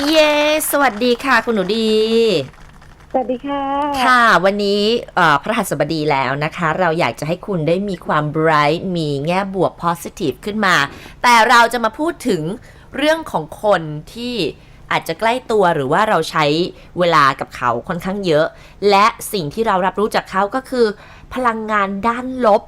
เย้ สวัสดีค่ะ คุณหนูดี สวัสดีค่ะ ค่ะ วันนี้เอ่อพระหัสบดีแล้วนะคะ เราอยากจะให้คุณได้มีความ bright มีแง่บวก positive ขึ้นมา แต่เราจะมาพูดถึงเรื่องของคนที่อาจจะใกล้ตัวหรือว่าเราใช้เวลากับเขาค่อนข้างเยอะ และสิ่งที่เรารับรู้จากเขาก็คือ พลังงานด้านลบ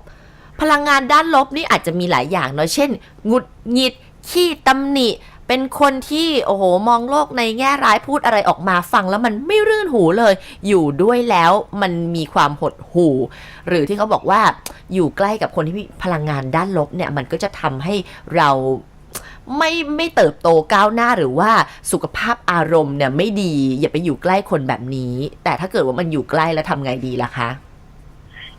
พลังงานด้านลบนี่อาจจะมีหลายอย่างเนาะเช่นหงุดหงิดขี้ตำหนิ เป็นคนที่โอ้โหมองโลกในแง่ร้ายพูดอะไรออกมาฟังแล้วมันไม่รื่นหูเลย อยู่ด้วยแล้วมันมีความหดหู่ หรือที่เขาบอกว่าอยู่ใกล้กับคนที่มีพลังงานด้านลบเนี่ยมันก็จะทำให้เราไม่ไม่เติบโตก้าวหน้าหรือว่าสุขภาพอารมณ์เนี่ยไม่ดี อย่าไปอยู่ใกล้คนแบบนี้ แต่ถ้าเกิดว่ามันอยู่ใกล้แล้วทำไงดีล่ะคะ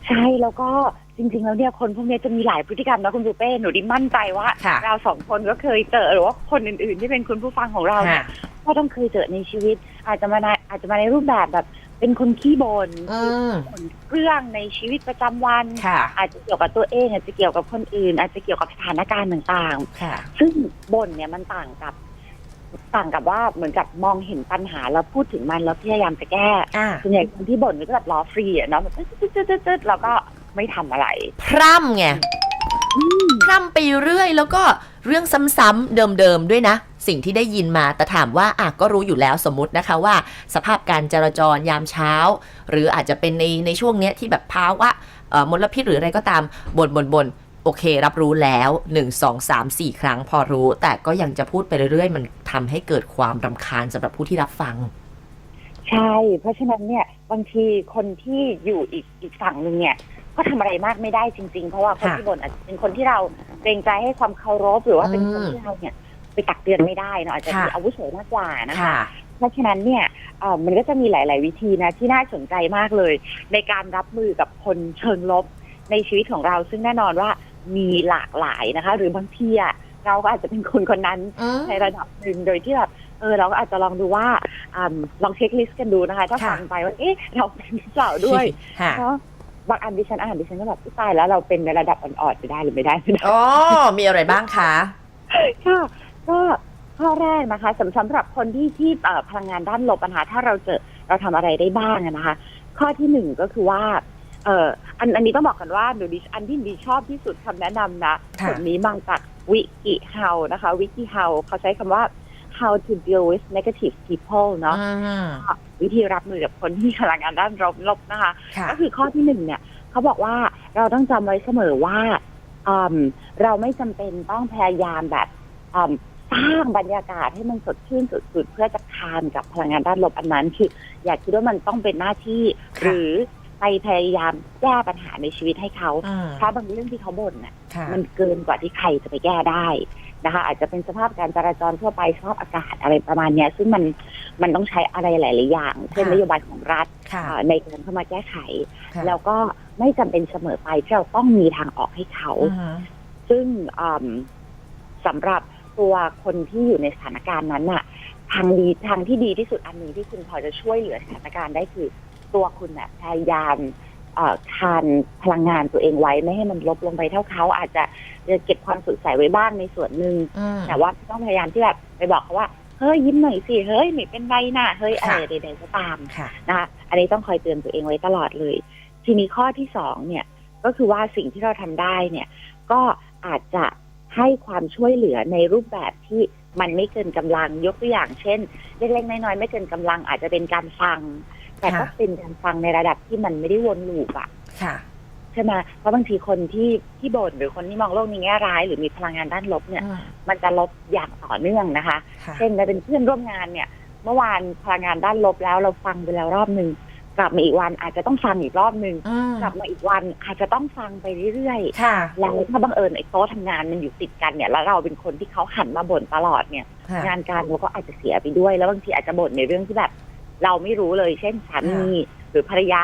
ใช่แล้วก็จริง ๆ แล้วเนี่ยคนพวกนี้จะมีหลายพฤติกรรมนะคุณปูเป้หนูดิมั่นใจว่า ค่ะเราสองคนก็เคยเจอหรือว่าคนอื่นๆ ที่เป็นคุณผู้ฟังของเราเนี่ยก็ต้องเคยเจอในชีวิต อาจจะมาในอาจจะมาในรูปแบบแบบเป็นคนขี้บน่นอืมบ่นเรื่องในชีวิตประจำวัน ค่ะ อาจจะเกี่ยวกับตัวเองอาจจะเกี่ยวกับคนอื่น อาจจะเกี่ยวกับสถานการณ์ต่างค่ะ ๆ ซึ่งบ่นเนี่ยมันต่างกับ ต่างกับว่าเหมือนกับมองเห็นปัญหาแล้วพูดถึงมันแล้วพยายามจะแก้อ่าส่วนใหญ่คนที่บ่นก็แบบล้อฟรีอะเนาะแบบตึ๊ดตึ๊ดตึ๊ดตึ๊ดแล้วก็ไม่ทำอะไร พร่ำไงพร่ำไปเรื่อยแล้วก็เรื่องซ้ำๆเดิมๆด้วยนะ สิ่งที่ได้ยินมาแต่ถามว่าอะก็รู้อยู่แล้วสมมตินะคะว่า สภาพการจราจรยามเช้า หรืออาจจะเป็นในในช่วงเนี้ยที่แบบภาวะเอ่อมลพิษหรืออะไรก็ตามบนบนบน โอเค รับรู้แล้ว 1 2 3 4 ครั้งพอรู้ แต่ก็ยังจะพูดไปเรื่อยๆ มันทำให้เกิดความรำคาญสำหรับผู้ที่รับฟัง ใช่ เพราะฉะนั้นเนี่ยบางทีคนที่อยู่อีกอีกฝั่งหนึ่งเนี่ย ก็ทำอะไรมากไม่ได้จริง ๆ เพราะว่าคนค่ะที่บ่นอาจจะเป็นคนที่เราเกรงใจให้ความเคารพหรือว่าเป็นคนอืมที่เราเนี่ยไปตักเตือนไม่ได้เนอะอาจจะค่ะมีอาวุโสมากกว่านะคะค่ะเพราะฉะนั้นเนี่ยเอ่อมันก็จะมีหลาย ๆ วิธีนะที่น่าสนใจมากเลย ในการรับมือกับคนเชิงลบในชีวิตของเราซึ่งแน่นอนว่า มีหลากหลายนะคะ หรือบางทีอะเราก็อาจจะเป็นคนคนนั้นอืมในระดับหนึ่งโดยที่แบบเออเราก็อาจจะลองดูว่าอำลองเช็คลิสต์กันดูนะคะ ถ้าค่ะฟังไปว่าเอ๊ะเราเป็นหรือเปล่าด้วยค่ะเพราะบางอันดิฉันอ่านดิฉันก็แบบอุ๊ยตายแล้วเราเป็นในระดับอ่อนๆไปได้หรือไม่ได้ไม่ได้อ๋อมีอะไรบ้างคะค่ะก็ข้อแรกนะคะสำสำหรับคนที่ที่เอ่อพลังงานด้านลบปัญหาถ้าเราเจอเราทำอะไรได้บ้างอะนะคะ ข้อที่หนึ่งก็คือว่า เอ่ออันอันนี้ต้องบอกกันว่าหนูดิอันที่ดีชอบที่สุดคำแนะนำนะค่ะบทนี้มาจากวิกิเฮานะคะวิกิเฮาเขาใช้คำว่า how to deal with negative people เนาะอืมวิธีรับมือกับคนที่มีพลังงานด้านลบๆนะคะค่ะก็คือข้อที่หนึ่งเนี่ยเขาบอกว่าเราต้องจำไว้เสมอว่าอืมเราไม่จำเป็นต้องพยายามแบบอืมสร้างบรรยากาศให้มันสดชื่นสุดๆ เพื่อจะคานกับพลังงานด้านลบอันนั้น คือ อย่าคิดว่ามันต้องเป็นหน้าที่ค่ะหรือไป พยายามแก้ปัญหาในชีวิตให้เขาอืมเพราะบางเรื่องที่เขาบ่นน่ะค่ะ มันเกินกว่าที่ใครจะไปแก้ได้นะคะ อาจจะเป็นสภาพการจราจรทั่วไปสภาพอากาศอะไรประมาณเนี้ย ซึ่งมันมันต้องใช้อะไรหลาย ๆ อย่าง เช่นค่ะนโยบายของรัฐค่ะเอ่อในการเข้ามาแก้ไขค่ะแล้วก็ไม่จำเป็นเสมอไปที่เราต้องมีทางออกให้เขาอืมซึ่งอืมสำหรับตัวคนที่อยู่ในสถานการณ์นั้นน่ะทางดีทางที่ดีที่สุดอันหนึงที่คุณพอจะช่วยเหลือสถานการณ์ได้คือ ตัวคุณน่ะพยายามเอ่อคานพลังงานตัวเองไว้ไม่ให้มันลบลงไปเท่าเขาอาจจะเก็บความสดใสไว้บ้างในส่วนหนึ่งอืมแต่ว่าต้องพยายามที่แบบไปบอกเขาว่าเฮ้ยยิ้มหน่อยสิเฮ้ยไม่เป็นไรนะเฮ้ยอะไรค่ะใดๆก็ตามค่ะนะคะอันนี้ต้องคอยเตือนตัวเองไว้ตลอดเลย ทีนี้ข้อที่สองเนี่ยก็คือว่าสิ่งที่เราทำได้เนี่ย ก็อาจจะให้ความช่วยเหลือในรูปแบบที่มันไม่เกินกำลังยกตัวอย่างเช่นเล็กๆน้อยๆไม่เกินกำลังอาจจะเป็นการฟัง แต่ก็ค่ะเป็นการฟังในระดับที่มันไม่ได้วนลูปอะค่ะใช่ไหมเพราะบางทีคนที่ที่บ่นหรือคนที่มองโลกในแง่ร้าย หรือมีพลังงานด้านลบเนี่ยอืมมันจะลบอย่างต่อเนื่องนะคะค่ะเช่นเราเป็นเพื่อนร่วมงานเนี่ย เมื่อวานพลังงานด้านลบแล้วเราฟังไปแล้วรอบหนึ่งกลับมาอีกวันอาจจะต้องฟังอีกรอบหนึ่งอืมกลับมาอีกวันอาจจะต้องฟังไปเรื่อยค่ะๆแล้วถ้าบังเอิญไอ้โต๊ะทำงานมันอยู่ติดกันเนี่ย แล้วเราเป็นคนที่เขาหันมาบ่นตลอดเนี่ยค่ะงานการเราก็อาจจะเสียไปด้วย แล้วบางทีอาจจะบ่นในเรื่องที่แบบ เราไม่รู้เลย เช่นสามีหรือภรรยา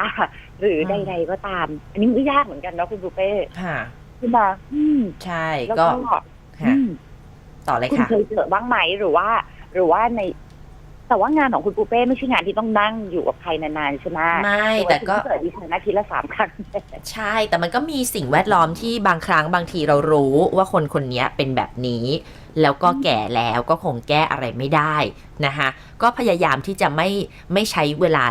หรืออืมใดๆก็ตาม อันนี้มันก็ยากเหมือนกันเนาะคุณบุเป้ค่ะขึ้นมาอืมใช่แล้วก็ก็ค่ะอืมต่อเลยคุณค่ะเคยเจอบ้างไหมหรือว่า หรือว่าใน แต่ว่างานของคุณปูเป้ไม่ใช่งานที่ต้องนั่งอยู่กับใครนานๆใช่ไหมไม่แต่ก็เกิดดิฉันอาทิตย์ละสามครั้งใช่ แต่มันก็มีสิ่งแวดล้อมที่บางครั้งบางทีเรารู้ว่าคนคนนี้เป็นแบบนี้ แล้วก็แก่แล้วก็คงแก้อะไรไม่ได้นะคะก็พยายามที่จะไม่ไม่ใช้เวลา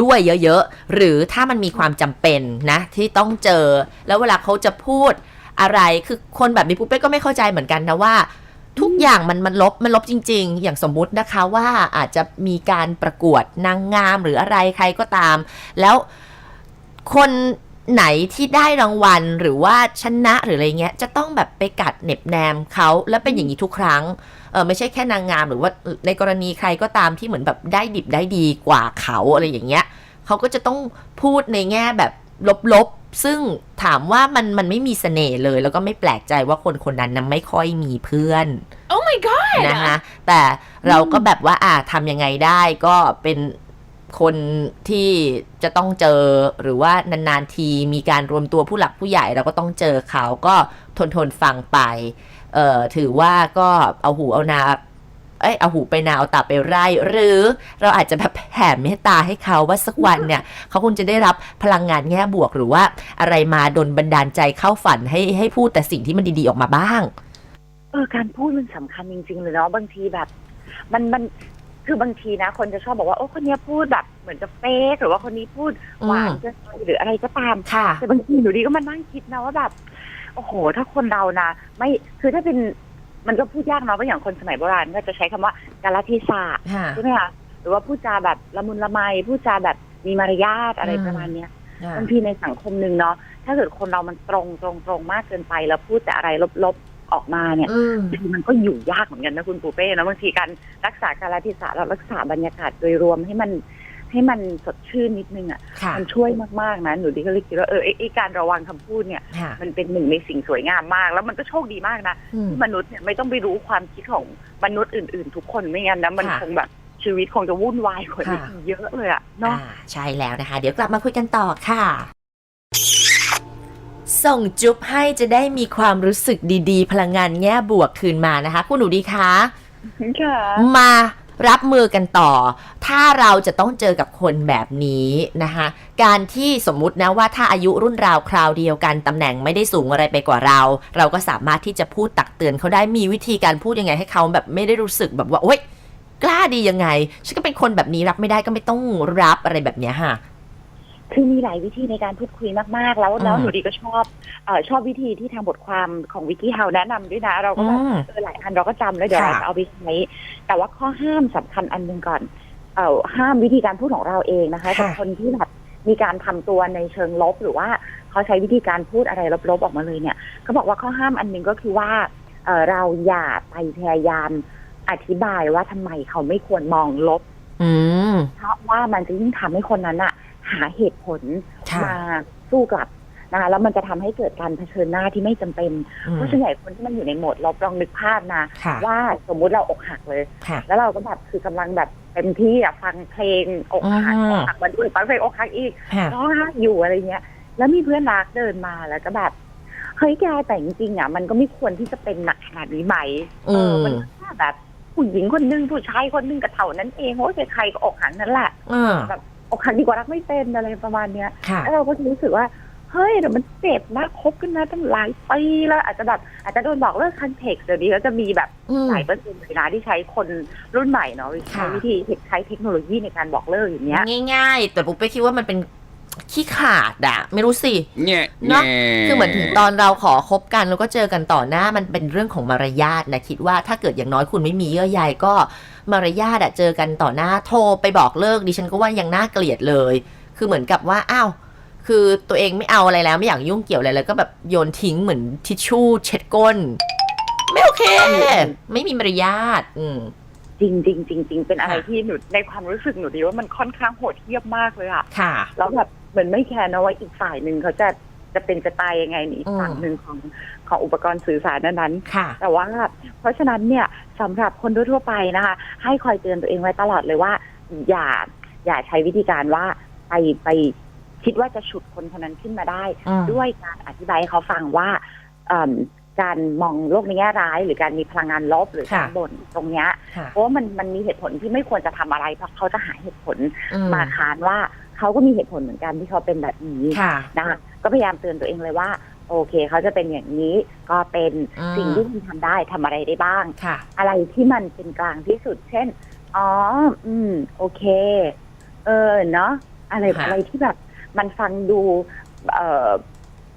ด้วยเยอะๆ หรือถ้ามันมีความจำเป็นนะ ที่ต้องเจอ แล้วเวลาเขาจะพูดอะไร คือคนแบบนี้ปุ๊บเป้ก็ไม่เข้าใจเหมือนกันนะว่า ทุกอย่างมันมันลบมันลบจริง ๆ อย่างสมมุตินะคะว่าอาจจะมีการประกวดนางงามหรืออะไรใครก็ตาม แล้วคนไหนที่ได้รางวัลหรือว่าชนะหรืออะไรเงี้ยจะต้องแบบไปกัดเน็บแนมเขาแล้วเป็นอย่างนี้ทุกครั้งเออไม่ใช่แค่นางงามหรือว่าในกรณีใครก็ตามที่เหมือนแบบได้ดิบได้ดีกว่าเขาอะไรอย่างเงี้ยเขาก็จะต้องพูดในแง่แบบลบ ซึ่งถามว่ามันมันไม่มีเสน่ห์เลย แล้วก็ไม่แปลกใจว่าคนคนนั้นนะไม่ค่อยมีเพื่อน Oh my god นะคะแต่เราก็แบบว่าอ่าทำยังไงได้ก็เป็นคนที่จะต้องเจอหรือว่านานๆทีมีการรวมตัวผู้หลักผู้ใหญ่เราก็ต้องเจอเขาก็ทนทนๆฟังไป เอ่อถือว่าก็เอาหูเอานา เอ้ยเอาหูไปนาเอาตาไปไร่ หรือเราอาจจะแบบแผ่เมตตาให้เขาว่าสักวันเนี่ย เขาคงจะได้รับพลังงานแง่บวกหรือว่าอะไรมาดนบันดาลใจเข้าฝันให้ให้พูดแต่สิ่งที่มันดีๆออกมาบ้าง เออการพูดมันสำคัญจริง ๆ เลยเนาะบางทีแบบ มันมันคือบางทีนะ คนจะชอบบอกว่าโอ้คนเนี้ยพูดแบบ เหมือนจะเฟกหรือว่าคนนี้พูดหวานเกินไปหรืออะไรก็ตามค่ะแต่บางทีหนูดีก็มานั่งคิดนะว่าแบบโอ้โห ถ้าคนเรานะไม่คือถ้าเป็น มันก็พูดยากเนาะเพราะอย่างคนสมัยโบราณก็จะใช้คำว่ากาลเทศะค่ะใช่ไหมคะหรือว่าพูดจาแบบละมุนละไมพูดจาแบบมีมารยาทอะไรอืมประมาณเนี้ยบางทีในสังคมหนึ่งเนาะถ้าเกิดคนเรามันตรงตรงตรงมากเกินไปแล้วพูดแต่อะไรลบๆออกมาเนี่ยอืมบางทีมันก็อยู่ยากเหมือนกันนะคุณปูเป้นะบางทีการรักษากาลเทศะเรารักษาบรรยากาศโดยรวมให้มัน ให้มันสดชื่นนิดนึงอะค่ะ มันช่วยมากๆนะหนูดีก็เลยคิดว่าเออไอ้ไอ้การระวังคำพูดเนี่ย ค่ะ มันเป็นหนึ่งในสิ่งสวยงามมาก แล้วมันก็โชคดีมากนะอืม ที่มนุษย์เนี่ยไม่ต้องไปรู้ความคิดของมนุษย์อื่น ๆ ทุกคนไม่งั้นนะมันค่ะคงแบบชีวิตคงจะวุ่นวายกว่านี้ค่ะเยอะเลยอะเนาะ อ่าใช่แล้วนะคะ เดี๋ยวกลับมาคุยกันต่อค่ะ ส่งจุ๊บให้จะได้มีความรู้สึกดีๆ พลังงานแง่บวกคืนมานะคะ คุณหนูดีคะ ค่ะ มา รับมือกันต่อ ถ้าเราจะต้องเจอกับคนแบบนี้นะคะการที่สมมุตินะว่าถ้าอายุรุ่นราวคราวเดียวกันตำแหน่งไม่ได้สูงอะไรไปกว่าเรา เราก็สามารถที่จะพูดตักเตือนเขาได้มีวิธีการพูดยังไงให้เขาแบบไม่ได้รู้สึกแบบว่าโอ๊ยกล้าดียังไงฉันก็เป็นคนแบบนี้รับไม่ได้ก็ไม่ต้องรับอะไรแบบเนี้ยค่ะ คือมีหลายวิธีในการพูดคุยมากๆ แล้วแล้วอืมหนูดีก็ชอบเออชอบวิธีที่ทางบทความของวิกิฮาวแนะนำด้วยนะ เราก็แบบอืมเออหลายอันเราก็จำแล้วเดี๋ยวเราค่ะจะเอาไปใช้แต่ว่าข้อห้ามสำคัญอันหนึ่งก่อน เอ่อห้ามวิธีการพูดของเราเองนะคะค่ะกับคนที่แบบมีการทำตัวในเชิงลบหรือว่าเขาใช้วิธีการพูดอะไรลบๆออกมาเลยเนี่ยเขาบอกว่าข้อห้ามอันหนึ่งก็คือว่าเอ่อเราอย่าไปพยายามอธิบายว่าทำไมเขาไม่ควรมองลบอืมเพราะว่ามันจะยิ่งทำให้คนนั้นอะ หาเหตุผลค่ะมาสู้กลับนะคะแล้วมันจะทำให้เกิดการเผชิญหน้าที่ไม่จำเป็นอืมเพราะส่วนใหญ่คนที่มันอยู่ในโหมดลบลองนึกภาพนะค่ะว่าสมมุติเราอกหักเลยค่ะแล้วเราก็แบบคือกำลังแบบเต็มที่อะฟังเพลงอกหักอืมอกหักมาด้วยฟังเพลงอกหักอีกค่ะร้องไห้อยู่อะไรเงี้ย แล้วมีเพื่อนรักเดินมาแล้วก็แบบเฮ้ยแกแต่จริงๆอะมันก็ไม่ควรที่จะเป็นหนักขนาดนี้ไหมเออมันแค่แบบผู้หญิงคนหนึงผู้ชายคนหนึงกับเท่านั้นเองโอ้ยใครๆก็อกหักนั่นแหละอ่า อกหักดีกว่ารักไม่เป็นอะไรประมาณเนี้ยค่ะแล้วเราก็จะรู้สึกว่าเฮ้ยแต่มันเจ็บนะคบกันมาตั้งหลายปีแล้วอาจจะแบบอาจจะโดนบอกเลิกคันเทคเดี๋ยวนี้ก็จะมีแบบอืมหลายเปอร์เซ็นต์เลยนะที่ใช้คนรุ่นใหม่เนาะใช้ค่ะวิธีใช้เทคโนโลยีในการบอกเลิกอย่างเงี้ยง่ายๆ แต่ปุ๊กเป้คิดว่ามันเป็น ขี้ขาดอะไม่รู้สิเนี่ยเนอะคือเหมือนถึงตอนเราขอคบกันแล้วก็เจอกันต่อหน้ามันเป็นเรื่องของมารยาทนะคิดว่าถ้าเกิดอย่างน้อยคุณไม่มีเยื่อใยก็มารยาทอะเจอกันต่อหน้าโทรไปบอกเลิกดิฉันก็ว่ายังน่าเกลียดเลย คือเหมือนกับว่าอ้าวคือตัวเองไม่เอาอะไรแล้วไม่อยากยุ่งเกี่ยวอะไรแล้วก็แบบโยนทิ้งเหมือนทิชชู่เช็ดก้น ไม่โอเค ไม่มีมารยาทอืมจริงจริงจริงจริงเป็นอะไรค่ะที่หนูในความรู้สึกหนูดีว่ามันค่อนข้างโหดเหี้ยมมากเลยอะค่ะ แล้วแบบ เหมือนไม่แคร์นะว่าอีกฝ่ายหนึ่งเขาจะจะเป็นจะตายยังไงในอีกอืม ฝั่งหนึ่งของของอุปกรณ์สื่อสารนั้นๆค่ะแต่ว่าเพราะฉะนั้นเนี่ยสำหรับคนทั่วๆไปนะคะ ให้คอยเตือนตัวเองไว้ตลอดเลยว่า อย่าอย่าใช้วิธีการว่าไปไปคิดว่าจะฉุดคนคนนั้นขึ้นมาได้ อืม ด้วยการอธิบายให้เขาฟังว่าเอิ่มการมองโลกในแง่ร้าย หรือการมีพลังงานลบหรือค่ะ การบ่นตรงเนี้ยค่ะเพราะว่ามันมันมีเหตุผลที่ไม่ควรจะทำอะไรเพราะเขาจะหาเหตุผลอืมมาค้านว่า เขาก็มีเหตุผลเหมือนกันที่เขาเป็นแบบนี้ค่ะนะคะก็พยายามเตือนตัวเองเลยว่า โอเค เขาจะเป็นอย่างนี้ก็เป็นอืมสิ่งที่คุณทำได้ทำอะไรได้บ้างค่ะอะไรที่มันเป็นกลางที่สุด เช่น อ๋อ อืม โอเค เออเนาะอะไรค่ะอะไรที่แบบ มันฟังดู เอ่อ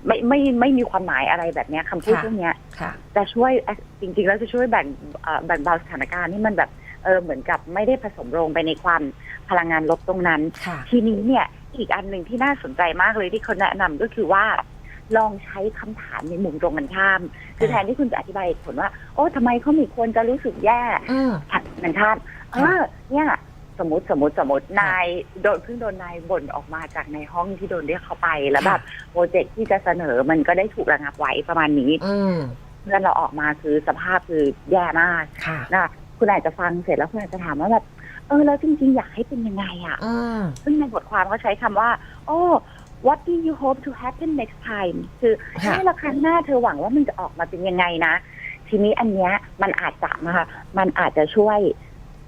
ไม่ไม่ไม่มีความหมายอะไรแบบเนี้ยคำพูดพวกเนี้ยค่ะจะช่วยจริง ๆ แล้วจะช่วยแบ่งเอ่อแบ่งเบาสถานการณ์ที่มันแบบ เออเหมือนกับไม่ได้ผสมลงไปในความพลังงานลบตรงนั้น ค่ะ ทีนี้เนี่ยอีกอันหนึ่งที่น่าสนใจมากเลยที่เขาแนะนำก็คือว่า ลองใช้คำถามในมุมตรงกันข้าม คือแทนที่คุณจะอธิบายเหตุผลว่า โอ้ทำไมเขามีคนจะรู้สึกแย่ อืมถัดกันข้ามเออเนี่ย สมมติสมมติสมมติค่ะนายโดนเพิ่งโดนนายบ่นออกมาจากในห้องที่โดนเรียกเข้าไปแล้วค่ะ แบบโปรเจกต์ที่จะเสนอมันก็ได้ถูกระงับไว้ประมาณนี้อืม เพื่อนเราออกมาคือสภาพคือแย่มากค่ะ นะ คุณอาจจะฟังเสร็จแล้วคุณอาจจะถามว่าแบบเออแล้วจริงๆ อยากให้เป็นยังไงอะอืมซึ่งในบทความเขาใช้คำว่า โอ้ what do you hope to happen next time คือค่ะให้ละครั้งหน้าเธอหวังว่ามันจะออกมาเป็นยังไงนะ ทีนี้อันเนี้ยมันอาจจะนะคะมันอาจจะช่วย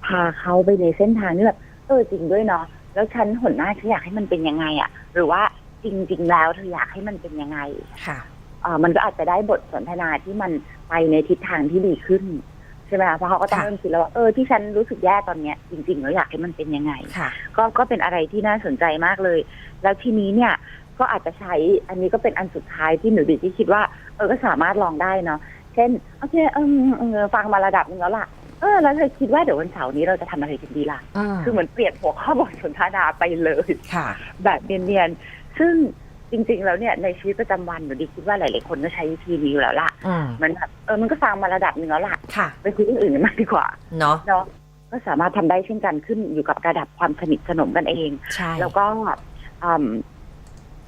พาเขาไปในเส้นทางที่แบบเออจริงด้วยเนาะแล้วฉันหนหน้าฉันอยากให้มันเป็นยังไงอะหรือว่าจริง ๆ แล้วเธออยากให้มันเป็นยังไงค่ะ เอ่อมันก็อาจจะได้บทสนทนาที่มันไปในทิศทางที่ดีขึ้นใช่ไหมคะเพราะเขาก็ต้องค่ะเริ่มคิดแล้วว่าเออที่ฉันรู้สึกแย่ตอนเนี้ยจริงๆแล้วอยากให้มันเป็นยังไง ค่ะ ก็ก็เป็นอะไรที่น่าสนใจมากเลย แล้วทีนี้เนี่ยก็อาจจะใช้อันนี้ก็เป็นอันสุดท้ายที่หนูดีที่คิดว่า เออก็สามารถลองได้เนาะเช่นโอเคเออเออฟังมาระดับหนึงแล้วล่ะเออแล้วเธอคิดว่าเดี๋ยววันเสาร์นี้เราจะทำอะไรกันดีล่ะอืมคือเหมือนเปลี่ยนหัวข้อบทสนทนาไปเลย ค่ะ แบบเนียนๆ ซึ่ง จริงๆ แล้วเนี่ยในชีวิตประจำวันหนูดีคิดว่าหลายๆคนก็ใช้วิธีนี้อยู่แล้วล่ะอืมเหมันแบบเออมันก็ฟังมาระดับหนึ่งแล้วล่ะค่ะ ไปคุยเรื่องอื่นกันมากดีกว่าเนาะเนาะก็สามารถทำได้เช่นกันขึ้นอยู่กับระดับความสนิทสนมกันเอง ใช่แล้วก็อืม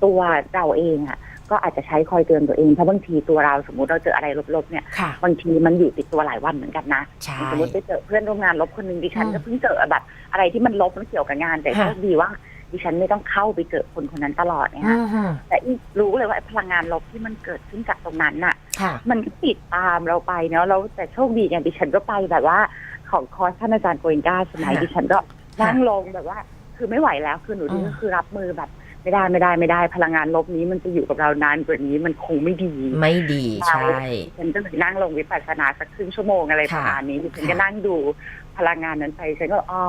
ตัวเราเองอะ ก็อาจจะใช้คอยเตือนตัวเองเพราะบางทีตัวเราสมมติเราเจออะไรลบๆเนี่ย ค่ะ บางทีมันอยู่ติดตัวหลายวันเหมือนกันนะ ใช่ สมมติไปเจอเพื่อนร่วมงานลบคนหนึ่งดิฉันอืมก็เพิ่งเจอแบบอะไรที่มันลบมันเกี่ยวกับงานแต่ค่ะ โชคดีว่า ดิฉันไม่ต้องเข้าไปเจอคนคนนั้นตลอดเนี่ยอืฮะมแต่อีกรู้เลยว่าไอ้พลังงานลบที่มันเกิดขึ้นจากตรงนั้นน่ะค่ะมันก็ติดตามเราไปเนาะแล้วแต่โชคดีเนี่ยดิฉันก็ไปแบบว่า ของคอร์สท่านอาจารย์โกเอนกาสมัยค่ะดิฉันก็นั่งลงแบบว่า คือไม่ไหวแล้วคือหนูดีอืมก็คือรับมือแบบไม่ได้ไม่ได้ไม่ได้พลังงานลบนี้มันจะอยู่กับเรานานกว่านี้มันคงไม่ดี ไม่ดีใช่ฉันก็เลยนั่งลงวิปัสสนาสักครึ่งชั่วโมงอะไรประมาณนี้ดิฉันก็ค่ะนั่งดู พลังงานนั้นไปฉันก็อ๋อ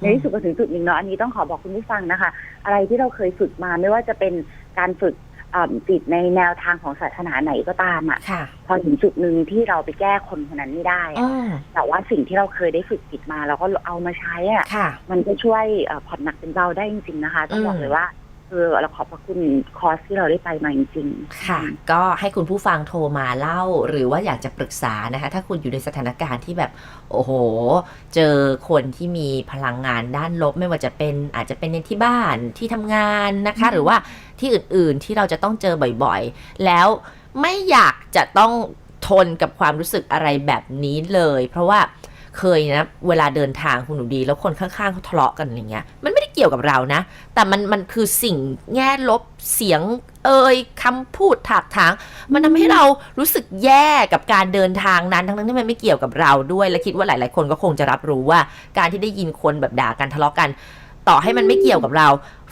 ในที่สุดก็ถึงจุดหนึ่งเนาะอันนี้ต้องขอบอกคุณผู้ฟังนะคะ อะไรที่เราเคยฝึกมาไม่ว่าจะเป็นการฝึกอ่าจิตในแนวทางของศาสนาไหนก็ตามอะค่ะ พอถึงจุดหนึ่งที่เราไปแก้คนคนนั้นไม่ได้อะอืมแต่ว่าสิ่งที่เราเคยได้ฝึกจิตมาเราก็เอามาใช้อะค่ะมันก็ช่วยเอ่อผ่อนหนักเป็นเบาได้จริงๆนะคะต้องบอกอืมเลยว่า เออเราขอบพระคุณคอร์สที่เราได้ไปมาจริงๆค่ะ ก็ให้คุณผู้ฟังโทรมาเล่า หรือว่าอยากจะปรึกษานะคะ ถ้าคุณอยู่ในสถานการณ์ที่แบบ โอ้โห เจอคนที่มีพลังงานด้านลบไม่ว่าจะเป็นอาจจะเป็นในที่บ้านที่ทำงานนะคะ หรือว่าที่อื่นๆที่เราจะต้องเจอบ่อยๆ แล้วไม่อยากจะต้องทนกับความรู้สึกอะไรแบบนี้เลย เพราะว่า เคยนะ เวลาเดินทางคุณหนูดี แล้วคนข้างๆเขาทะเลาะกันอย่างเงี้ย มันไม่ได้เกี่ยวกับเรานะ แต่มันมันคือสิ่งแง่ลบเสียงเอ่ยคำพูดถากถาง มันทำให้เรารู้สึกแย่กับการเดินทางนั้น ทั้งๆที่มันไม่เกี่ยวกับเราด้วย และคิดว่าหลาย ๆ คนก็คงจะรับรู้ว่า การที่ได้ยินคนแบบด่ากันทะเลาะกัน ต่อให้มันไม่เกี่ยวกับเรา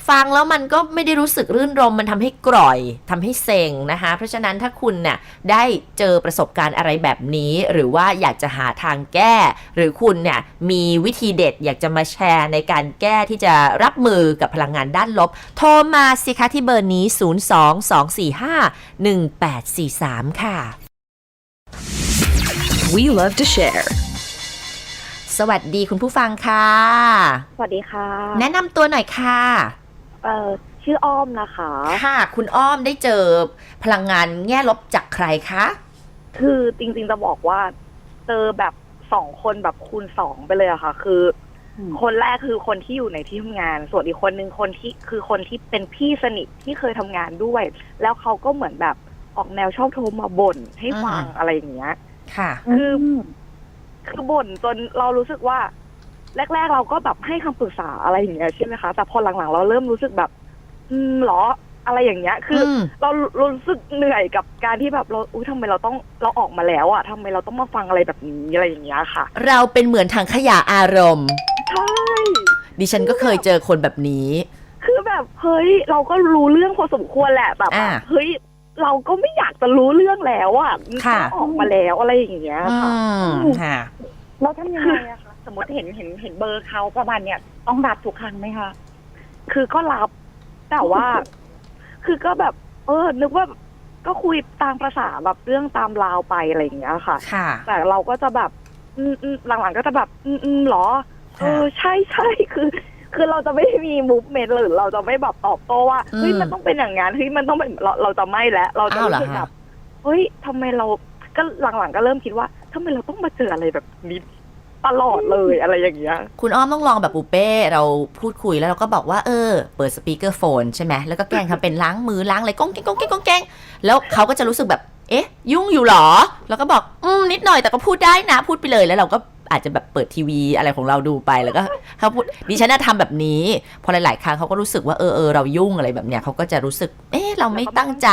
ฟังแล้วมันก็ไม่ได้รู้สึกรื่นรมมันทำให้กร่อยทำให้เซ็งนะคะ เพราะฉะนั้นถ้าคุณเนี่ยได้เจอประสบการณ์อะไรแบบนี้ หรือว่าอยากจะหาทางแก้ หรือคุณเนี่ยมีวิธีเด็ดอยากจะมาแชร์ในการแก้ที่จะรับมือกับพลังงานด้านลบ โทรมาสิคะที่เบอร์นี้ 022451843 ค่ะ We love to share. สวัสดีคุณผู้ฟังค่ะ สวัสดีค่ะ แนะนำตัวหน่อยค่ะ เอ่อชื่ออ้อมนะคะ ค่ะ คุณอ้อมได้เจอพลังงานแง่ลบจากใครคะ คือจริงๆจะบอกว่า เจอแบบสองคนแบบคูณสองไปเลยอะค่ะ คืออืมคนแรกคือคนที่อยู่ในที่ทำงาน ส่วนอีกคนหนึ่งคนที่คือคนที่เป็นพี่สนิทที่เคยทำงานด้วย แล้วเขาก็เหมือนแบบออกแนวชอบโทรมาบ่นให้ฟังอ่าอะไรอย่างเงี้ย ค่ะ คือคือบ่นจนเรารู้สึกว่า แรก ๆ เราก็แบบให้คำปรึกษาอะไรอย่างเงี้ยใช่ไหมคะ แต่พอหลังๆ เราเริ่มรู้สึกแบบ อืมเหรออะไรอย่างเงี้ย คืออม เราเรารู้สึกเหนื่อยกับการที่แบบเราอุ้ยทำไมเราต้องเราออกมาแล้วอะทำไมเราต้องมาฟังอะไรแบบนี้อะไรอย่างเงี้ยค่ะ เราเป็นเหมือนถังขยะอารมณ์ ใช่ ดิฉันก็เคยเจอคนแบบนี้ คือแบบเฮ้ยเราก็รู้เรื่องพอสมควรแหละแบบอ่าเฮ้ยเราก็ไม่อยากจะรู้เรื่องแล้วอะค่ะ ออกมาแล้วอะไรอย่างเงี้ยอืค่ะมค่ะเราทำยังไงอะคะ สมมติเห็นเห็นเห็นเบอร์เขาประมาณเนี้ยต้องรับทุกครั้งไหมคะคือก็รับ แต่ว่า คือก็แบบ เออ นึกว่าก็คุยตามภาษาแบบเรื่องตามราวไปอะไรอย่างเงี้ยค่ะ ค่ะ แต่เราก็จะแบบ อืมอืมหลังๆก็จะแบบ อืมอืมเหรอ เออใช่ใช่คือ คือเราจะไม่มีมูฟเมนต์หรือเราจะไม่แบบตอบโต้ว่าอืมเฮ้ยมันต้องเป็นอย่างนั้นเฮ้ยมันต้องเป็นเราเราจะไม่แล้วเราจะอ้าวเหรอรู้สึกฮะแบบเฮ้ยทำไมเราก็หลังๆก็เริ่มคิดว่าทำไมเราต้องมาเจออะไรแบบนี้ ตลอดเลยอะไรอย่างเงี้ย คุณอ้อมต้องลองแบบปูเป้ เราพูดคุยแล้วเราก็บอกว่าเออ เปิดสปีกเกอร์โฟนใช่ไหมแล้วก็แกล้งทำเป็นล้างมือล้างอะไรก้องแกงก้องแกงก้องแกงแล้วเขาก็จะรู้สึกแบบ เอ๊ะ ยุ่งอยู่หรอ แล้วก็บอกอืมนิดหน่อยแต่ก็พูดได้นะ พูดไปเลยแล้วเราก็อาจจะแบบเปิดทีวีอะไรของเราดูไปแล้วก็เขาพูดดิฉันน่ะทำแบบนี้ พอหลาย ๆ ครั้งเขาก็รู้สึกว่าเออเออเรายุ่งอะไรแบบเนี้ยเขาก็จะรู้สึก เอ๊ะเราไม่ตั้งใจ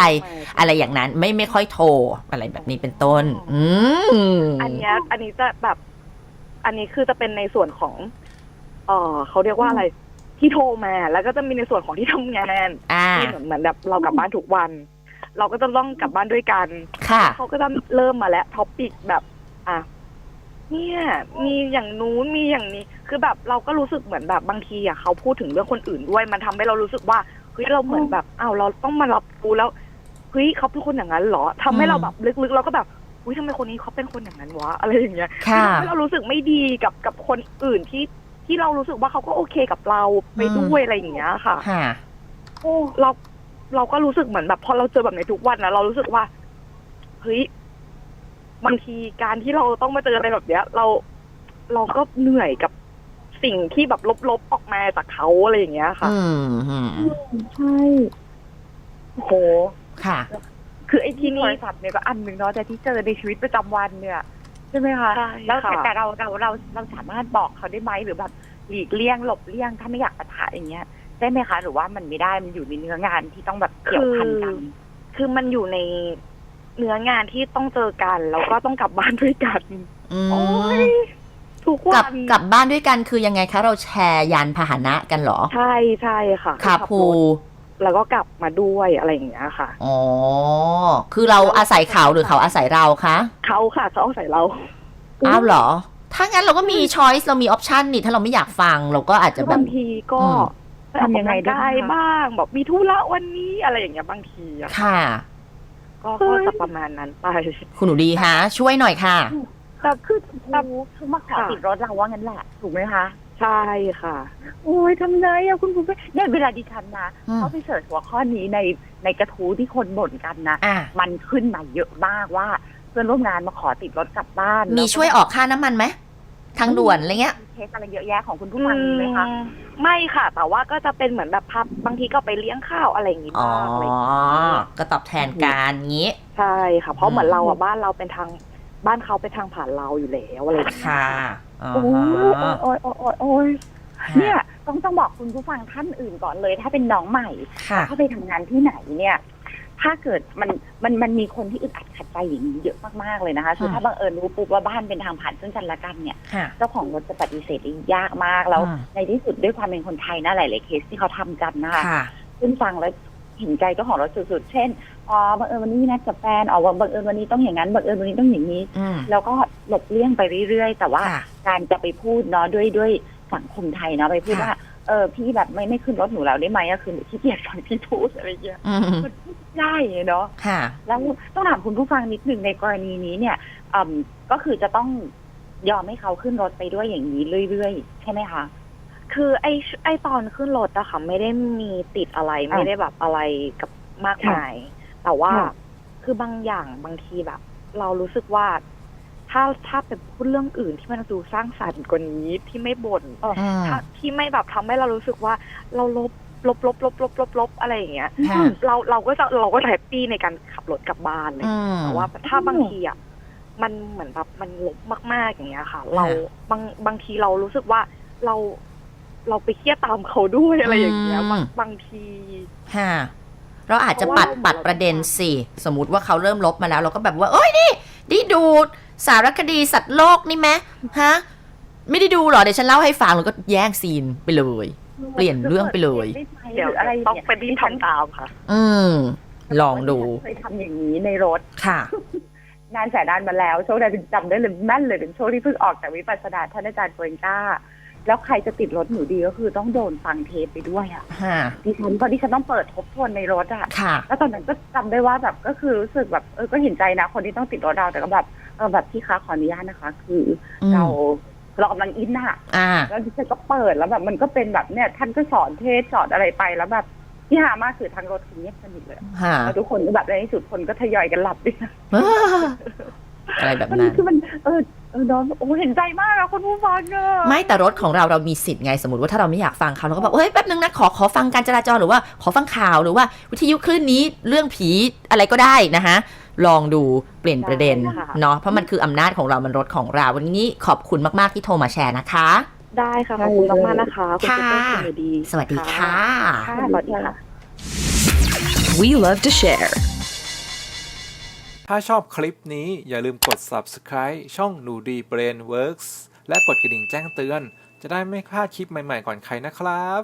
อะไรอย่างนั้นไม่ไม่ค่อยโทรอะไรแบบนี้เป็นต้น อืม อันเนี้ยอันนี้จะแบบ อันนี้คือจะเป็นในส่วนของ เออเขาเรียกว่าอะไร ที่โทรมา แล้วก็จะมีในส่วนของที่ทำงานอ่า ที่เหมือนเหมือนแบบเรากลับบ้านทุกวัน เราก็จะต้องกลับบ้านด้วยกัน ค่ะ เขาก็จะเริ่มมาแล้วท็อปิกแบบ อะเนี่ย มีอย่างนู้นมีอย่างนี้ คือแบบเราก็รู้สึกเหมือนแบบบางทีอะเขาพูดถึงเรื่องคนอื่นด้วย มันทำให้เรารู้สึกว่าเฮ้ยเราเหมือนแบบอ้าวเราต้องมารับรู้แล้วเฮ้ยเขาเป็นคนอย่างนั้นเหรอทำให้เราแบบลึกๆ เราก็แบบ อุ้ยทำไมคนนี้เขาเป็นคนอย่างนั้นวะอะไรอย่างเงี้ยค่ะ ทำให้เรารู้สึกไม่ดีกับกับคนอื่นที่ที่เรารู้สึกว่าเขาก็โอเคกับเราไปด้วยอะไรอย่างเงี้ยค่ะ ค่ะ โอ้เราเราก็รู้สึกเหมือนแบบพอเราเจอแบบในทุกวันนะเรารู้สึกว่าเฮ้ยบางทีการที่เราต้องมาเจออะไรแบบเนี้ย เราเราก็เหนื่อยกับสิ่งที่แบบลบๆออกมาจากเขาอะไรอย่างเงี้ยค่ะอืมอืมใช่โหค่ะ คือไอ้ที่โทรศัพท์เนี่ยก็อันหนึ่งเนาะแต่ที่เจอในชีวิตประจำวันเนี่ยใช่ไหมคะใช่แล้วค่ะแต่เราเราเราเราสามารถบอกเขาได้ไหมหรือแบบหลีกเลี่ยงหลบเลี่ยงถ้าไม่อยากปะทะอย่างเงี้ยได้ไหมคะ หรือว่ามันไม่ได้มันอยู่ในเนื้องานที่ต้องแบบเกี่ยวพันกัน คือมันอยู่ในเนื้องานที่ต้องเจอกันแล้วก็ต้องกลับบ้านด้วยกันอืมโอ้ยทุกกลัวับนกลับบ้านด้วยกันคือยังไงคะ เราแชร์ยานพาหนะกันเหรอ ใช่ใช่ค่ะคาขับพูรถ แล้วก็กลับมาด้วยอะไรอย่างเงี้ยค่ะ อ๋อ คือเราอาศัยเขาหรือเขาอาศัยเราคะเขาค่ะเขาเอาใส่เราอ้าวเหรอ ถ้างั้นเราก็มีช้อยส์เรามีออปชันนี่ ถ้าเราไม่อยากฟังเราก็อาจจะแบบบางทีก็อืมทำยังไงได้บ้างแบบมีธุระวันนี้อะไรอย่างเงี้ยบางทีอะค่ะ ก็ก็จะประมาณนั้นไป คุณหนูดีคะช่วยหน่อยค่ะแต่คือแบบคือมาขอติดรถเราว่างั้นแหละ ถูกไหมคะ ใช่ค่ะ โอ้ยทำไงอะคุณผู้ชมเนี่ยเวลาดิฉันนะอืม เขาไปเสิร์ชหัวข้อนี้ในในกระทู้ที่คนบ่นกันนะ อะมันขึ้นมาเยอะมากว่าเพื่อนร่วมงานมาขอติดรถกลับบ้านมีช่วยออกค่าน้ำมันไหมทางด่วนอะไรเงี้ยมีเคสอะไรเยอะแยะของคุณผู้ฟังมีไหมคะ อืมไม่ค่ะ แต่ว่าก็จะเป็นเหมือนแบบพับบางทีก็ไปเลี้ยงข้าวอะไรอย่างงี้อ๋อ บ้างอะไรอย่างงี้ก็ตอบแทนการงี้ ใช่ค่ะ เพราะเหมือนอืมเราอะบ้านเราเป็นทางบ้านเขาเป็นทางผ่านเราอยู่แล้วอะไรอย่างเงี้ยค่ะ อ๋อโอ้ยโอ้ยโอ้ยโอ้ยโอ้ยค่ะเนี่ยต้องต้องบอกคุณผู้ฟังท่านอื่นก่อนเลย ถ้าเป็นน้องใหม่ ค่ะ เข้าไปทำงานที่ไหนเนี่ย ถ้าเกิดมันมันมันมีคนที่อึดอัดขัดใจอย่างนี้เยอะมากๆเลยนะคะคือค่ะ ถ้าบังเอิญรู้ปุ๊บว่าบ้านเป็นทางผ่านซึ่งกันและกันเนี่ยค่ะ เจ้าของรถจะปฏิเสธได้ยากมากแล้วอืมในที่สุดด้วยความเป็นคนไทยนะหลายๆเคสที่เขาทำกันนะคะ ค่ะ ซึ่งฟังแล้วเห็นใจเจ้าของรถสุดๆ เช่น อ๋อบังเอิญวันนี้นัดกับแฟนอ๋อบังเอิญวันนี้ต้องอย่างนั้นบังเอิญวันนี้ต้องอย่างนี้ อืม แล้วก็หลบเลี่ยงไปเรื่อยๆ แต่ว่าค่ะการจะไปพูดเนาะด้วยด้วยสังคมไทยเนาะไปพูดค่ะ ว่าเออพี่แบบไม่ไม่ขึ้นรถหนูแล้วได้ไหมอะคือหนูขี้เกียจฟังพี่พูดอะไรเงี้ยอืมมันพูดไม่ได้เนาะ ค่ะ แล้วต้องถามคุณผู้ฟังนิดหนึ่งในกรณีนี้เนี่ยอืมก็คือจะต้องยอมให้เขาขึ้นรถไปด้วยอย่างนี้เรื่อยๆ ใช่ไหมคะ คือไอ้ไอ้ตอนขึ้นรถอะค่ะไม่ได้มีติดอะไรอะไม่ได้แบบอะไรกับมากค่ะมาย แต่ว่าค่ะคือบางอย่างบางทีแบบ เรารู้สึกว่า ถ้าถ้าเป็นพูดเรื่องอื่นที่มันดูสร้างสรรค์กว่านี้ที่ไม่บ่นอืมถ้าที่ไม่แบบทำให้เรารู้สึกว่า เราลบลบลบลบลบลบลบอะไรอย่างเงี้ยค่ะเราเราก็จะเราก็แฮปปี้ในการขับรถกลับบ้านเลยอืมแต่ว่าถ้าบางทีอะมันเหมือนแบบมันลบมาก ๆ อย่างเงี้ยค่ะ เราบางบางทีเรารู้สึกว่าเราเราไปเครียดตามเขาด้วยอะไรอย่างเงี้ยบางบางทีค่ะ เราอาจจะปัดปัดประเด็นสิสมมติว่าเขาเริ่มลบมาแล้ว เราก็แบบว่าเอ้ยนี่นี่ดูสารคดีสัตว์โลกนี่ไหมฮะไม่ได้ดูเหรอเดี๋ยวฉันเล่าให้ฟังแล้วก็แย่งซีนไปเลย เปลี่ยนเรื่องไปเลย เดี๋ยวหรืออะไรต้องเนี่ยไปรีบทำตามค่ะ อืมลองดูเคยทำอย่างนี้ในรถค่ะนานแสนนานมาแล้ว โชคดีจำได้เลยแม่นเลยเป็นโชคที่เพิ่งออกจากวิปัสสนาท่านอาจารย์โกเอนก้า แล้วใครจะติดรถหนูดีก็คือต้องโดนฟังเทปไปด้วยอะฮะดิฉันก็ดิฉันต้องเปิดทบทวนในรถอะค่ะ แล้วตอนนั้นก็จำได้ว่าแบบก็คือรู้สึกแบบเออก็เห็นใจนะ คนที่ต้องติดรถเราแต่ก็แบบเออแบบพี่คะขออนุญาตนะคะ คืออม เราเรากำลังอินน่ะอ่า แล้วดิฉันก็เปิดแล้วแบบมันก็เป็นแบบเนี่ย ท่านก็สอนเทศสอนอะไรไปแล้วแบบที่หามากคือทางรถคือเงียบสนิทเลยฮะแล้วทุกคนก็แบบในที่สุดคนก็ทยอยกันหลับด้วยนะ อะไรแบบมันนั้น คือมันเออ เออน้องโอ้เห็นใจมากอะคนผู้ฟังอะไม่แต่รถของเราเรามีสิทธิ์ไงสมมติว่าถ้าเราไม่อยากฟังเขาเราก็บอกเฮ้ยแป๊บนึงนะขอขอฟังการจราจรหรือว่าขอฟังข่าวหรือว่าวิทยุคลื่นนี้เรื่องผีอะไรก็ได้นะคะลองดูเปลี่ยนประเด็นเนาะเพราะมันคืออำนาจของเรามันรถของเรา วันนี้ขอบคุณมากๆที่โทรมาแชร์นะคะ ได้ค่ะขอบคุณมากๆนะคะคุณค่ะเพื่อนคุณดีสวัสดีค่ะค่ะสวัสดีค่ะ We love to share. ถ้าชอบคลิปนี้อย่าลืมกด subscribe ช่องหนูดี Brain Works และกดกระดิ่งแจ้งเตือน จะได้ไม่พลาดคลิปใหม่ๆก่อนใครนะครับ